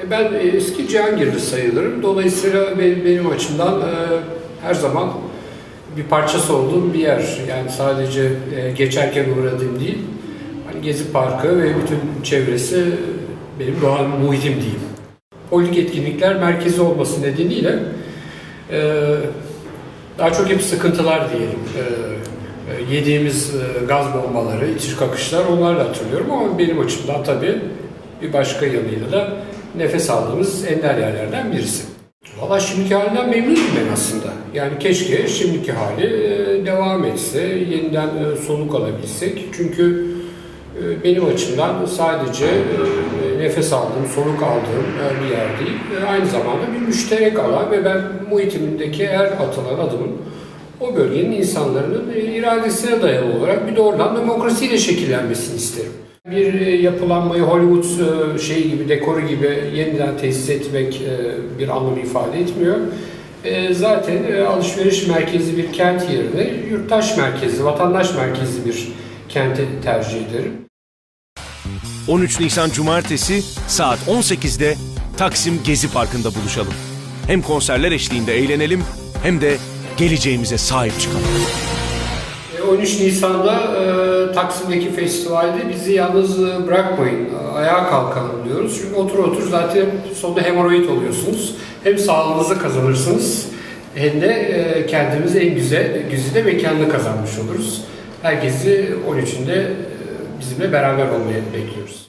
E, Ben e, eski Cihangirli sayılırım. Dolayısıyla benim, benim açımdan e, her zaman bir parçası olduğum bir yer. Yani sadece geçerken uğradığım değil. Hani Gezi Parkı ve bütün çevresi benim doğal muhitim diyeyim. Politik etkinlikler merkezi olması nedeniyle daha çok hep sıkıntılar diyelim. Yediğimiz gaz bombaları, itiş kakışlar onlarla hatırlıyorum ama benim açımdan tabii bir başka yanıyla da nefes aldığımız ender yerlerden birisi. Valla şimdiki halinden memnunum ben aslında. Yani keşke şimdiki hali e, devam etse, yeniden e, soluk alabilsek. Çünkü e, benim açımdan sadece nefes aldığım, soluk aldığım bir yer değil. Aynı zamanda bir müşterek alan ve ben muhitimindeki her atılan adımın o bölgenin insanların e, iradesine dayalı olarak bir doğrudan demokrasiyle şekillenmesini isterim. Bir e, yapılanmayı Hollywood e, şeyi gibi, dekoru gibi yeniden tesis etmek bir anlam ifade etmiyor. Zaten alışveriş merkezi bir kent yerine yurttaş merkezi, vatandaş merkezi bir kenti tercih ederim. 13 Nisan Cumartesi saat 18'de Taksim Gezi Parkı'nda buluşalım. Hem konserler eşliğinde eğlenelim hem de geleceğimize sahip çıkalım. E, 13 Nisan'da e, Taksim'deki festivalde bizi yalnız e, bırakmayın, e, ayağa kalkalım diyoruz. Çünkü otur otur zaten sonunda hemoroid oluyorsunuz. Hem sağlığınızı kazanırsınız hem de e, kendimize en güzel, güzide mekanını kazanmış oluruz. Herkesi 13'ünde e, bizimle beraber olmayı bekliyoruz.